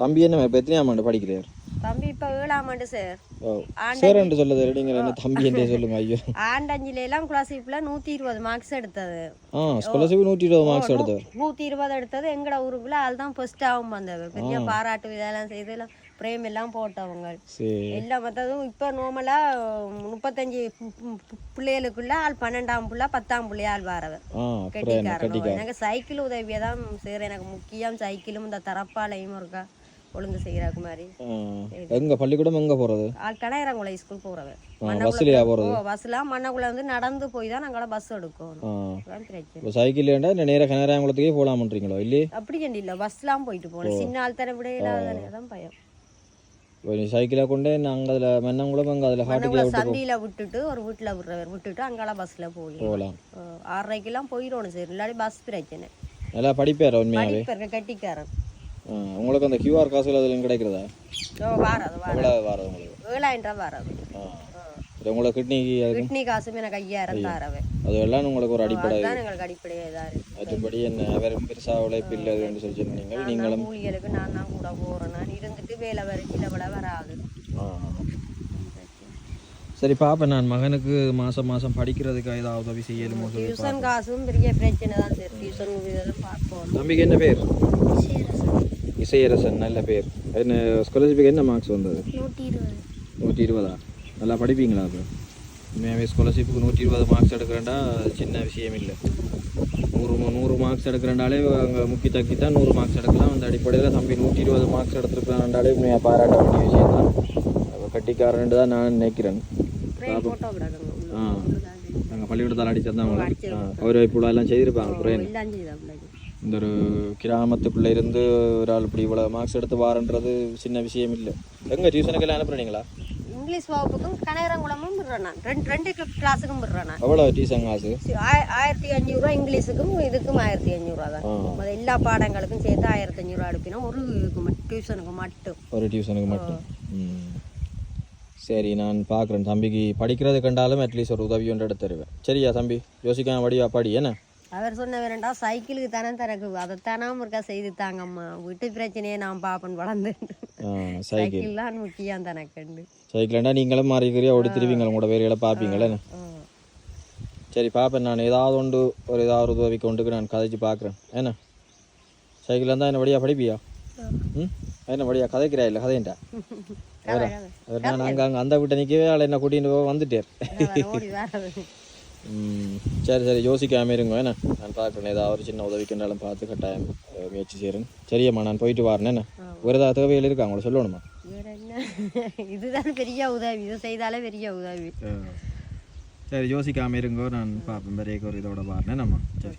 தம்பி என்ன இப்போ எத்தனையாம் ஆண்டு படிக்கிறார்? தம்பி இப்போ ஏழாம் ஆண்டு சார் சார் என்று சொல்லுது நீங்கள் என்ன தம்பி என்றே சொல்லுங்க ஐயோ. ஆண்டஞ்சில எல்லாம் குலாசிப்பில் நூற்றி இருபது மார்க்ஸ் எடுத்தது. ஆ ஸ்காலர்ஷிப் நூற்றி இருபது மார்க்ஸ் எடுத்தவர். நூற்றி இருபது எடுத்தது எங்கட ஊருக்குள்ள அது தான் ஃபர்ஸ்டாகவும் வந்தவர் பெரிய பாராட்டு இதெல்லாம் செய்து எல்லாம் பிரேம் எல்லாம் போட்டவங்க. சரி. எல்லா மற்றதும் இப்போ நார்மலாக முப்பத்தஞ்சு பிள்ளைகளுக்குள்ள ஆள் பன்னெண்டாம் புள்ள பத்தாம் பிள்ளைய ஆள் வரவர். ஆ அப்புறம் என்ன கட்டிக்காரங்க கட்டிக்கார. எனக்கு சைக்கிள் உதவியை தான் செய்கிறேன் எனக்கு முக்கியம் சைக்கிளும் இந்த தரப்பாலையும் இருக்கா. ஒழுங்கு செய்கிறாக்கு மாதிரி எங்கே பள்ளிக்கூடம் எங்கே போகிறது ஆள் கடையரங்குளை ஸ்கூல் போகிறவர் பஸ்லையா போகிறது பஸ்லாம் மண்ணக்குள்ள வந்து நடந்து போய் தான் நாங்கள் பஸ் எடுக்கணும். சைக்கிள் ஏண்டா இல்லை நேராக கனராங்குளத்துக்கே போகலாமன்றீங்களோ இல்லையே? அப்படி இல்லை பஸ்லாம் போயிட்டு போகணும். சின்ன ஆள் தர விட இல்லாதானே தான் பயம். சைக்கிளை கொண்டு நாங்கள் அதில் மென்னங்குளம் அங்கே அதில் ஹாட்டுக்கே மண்ணக்குள்ள விட்டு சந்தியில விட்டுட்டு ஒரு வீட்டில் விடுறவர் விட்டுட்டு அங்கால பஸ்ல போய். போகலாம் ஆறரைக்கெல்லாம் போயிடணும் சரி. இல்லாட்டி பஸ் பிரச்சனை. நல்லா படிப்பார் உண்மையாகவே கட்டிக்காரன். உங்களுக்கு அந்த கியூஆர் காசுகள் அதில் கிடைக்கிறதா? எவ்வளோ வராது உங்களுக்கு? ஏழாயிரம் ரூபா வராது. உங்களுக்கு அது கிட்னி காசும் எனக்கு ஐயாயிரம் தாரவே. அது எல்லாம் உங்களுக்கு ஒரு அடிப்படை அதுதான் எங்களுக்கு அடிப்படையாக இதாக இருக்கு. மற்றபடி என்ன? வெறும் பெருசாக உழைப்பு இல்லை என்று சொல்லி சொன்னீங்க நீங்களும் கூலிகளுக்கு நான் தான் கூட போகிறேன் நான் இருந்துட்டு வேலை வர சில விட வராது. சரி பாப்பேன் நான். மகனுக்கு மாதம் மாதம் படிக்கிறதுக்கு ஏதாவது உதவி செய்யலுமோ சொல்லி டியூஷன் காசும் பெரிய பிரச்சனை தான் சரி டியூஷன் பார்ப்போம் தம்பிக்கு என்ன பேர்? இசையரசன் நல்ல பேர். என்ன ஸ்காலர்ஷிப்புக்கு என்ன மார்க்ஸ் வந்தது? நூற்றி இருபது நல்லா படிப்பீங்களா அது? உண்மையாகவே ஸ்காலர்ஷிப்புக்கு நூற்றி இருபது மார்க்ஸ் எடுக்கிறேன்டா சின்ன விஷயம் இல்லை நூறு நூறு மார்க்ஸ் எடுக்கிறேன்டாலே அங்கே முக்கி தக்கி தான் நூறு மார்க்ஸ் எடுக்கலாம். அந்த அடிப்படையில் தம்பி நூற்றி இருபது மார்க்ஸ் எடுத்துருக்கிறான்டாலே உண்மையாக பாராட்ட வேண்டிய விஷயம் தான் கட்டிக்காரன்ட்டு தான் நான் நினைக்கிறேன். ஆ. நாங்கள் பள்ளிக்கூடத்தால் ஆ. அவர் இப்போ எல்லாம் செய்திருப்பாங்க பிள்ளைங்க இந்த ஒரு கிராமத்துக்குள்ளே இருந்து ஒரு ஆள் இப்படி இவ்வளோ மார்க்ஸ் எடுத்து வாரன்றது சின்ன விஷயம் இல்லை. எங்கே டியூஷனுக்கு எல்லாம் அனுப்புறீங்களா? இங்கிலீஷ் வகுப்புக்கும் கனகரங்குளமும் விடுறேன் நான். ரெண்டு ரெண்டு கிளாஸுக்கும் விடுறேன் நான். எவ்வளோ டியூஷன் காசு ஆயிரத்தி அஞ்சூறுரூவா இங்கிலீஷுக்கும் இதுக்கும் ஆயிரத்தி அஞ்சூறுரூவா தான். மொத எல்லா பாடங்களுக்கும் சேர்த்து ஆயிரத்தி அஞ்சூறுவா அனுப்பினோம். ஒரு இதுக்கு மட்டும் டியூஷனுக்கு மட்டும். ஒரு டியூஷனுக்கு மட்டும். சரி நான் பார்க்குறேன் தம்பிக்கு படிக்கிறது கண்டாலும் அட்லீஸ்ட் ஒரு உதவி ஒன்று எடுத்து தருவேன் சரியா தம்பி? யோசிக்காம படியா? படி என்ன? அவர் சொன்ன வேறண்டா சைக்கிளுக்கு தானே தனக்கு அதைத்தானாம இருக்கா செய்து தாங்கம்மா. வீட்டு பிரச்சனையே நான் பாப்பன் வளர்ந்து சைக்கிள் தான் முக்கியம் தனக்குண்டு. சைக்கிள்ண்டா நீங்களும் மாறிக்கிறியா ஓடி திருவிங்க உங்களோட வேலைகளை பார்ப்பீங்களே. சரி பார்ப்பேன் நான் ஏதாவது ஒன்று ஒரு ஏதாவது உதவி கொண்டுக்கு நான் கதைச்சு பார்க்குறேன் என்ன? சைக்கிள் இருந்தால் என்ன வழியா படிப்பியா? ம்? என்ன வழியா? கதைக்கிறா இல்லை? கதைண்டா. அவர் நான் அங்கே அங்கே அந்த வீட்டை நிற்கவே ஆள். என்ன கூட்டிகிட்டு போக சரி சரி. யோசிக்காம இருங்க. என்ன? நான் பார்க்குறேன் ஏதாவது ஒரு சின்ன உதவிக்குன்னாலும் பார்த்து கட்டாயம் முயற்சி செய்கிறேன் சரியம்மா நான் போயிட்டு வரேன். என்ன? வேறு ஏதாவது தேவைகள் இருக்கா? உங்களை சொல்லணுமா? இதுதான் பெரிய உதவி. இது செய்தாலே பெரிய உதவி. சரி யோசிக்காம இருங்கோ. நான் பார்ப்பேன். பெரிய ஒரு இதோட பாருனே நம்ம சரி.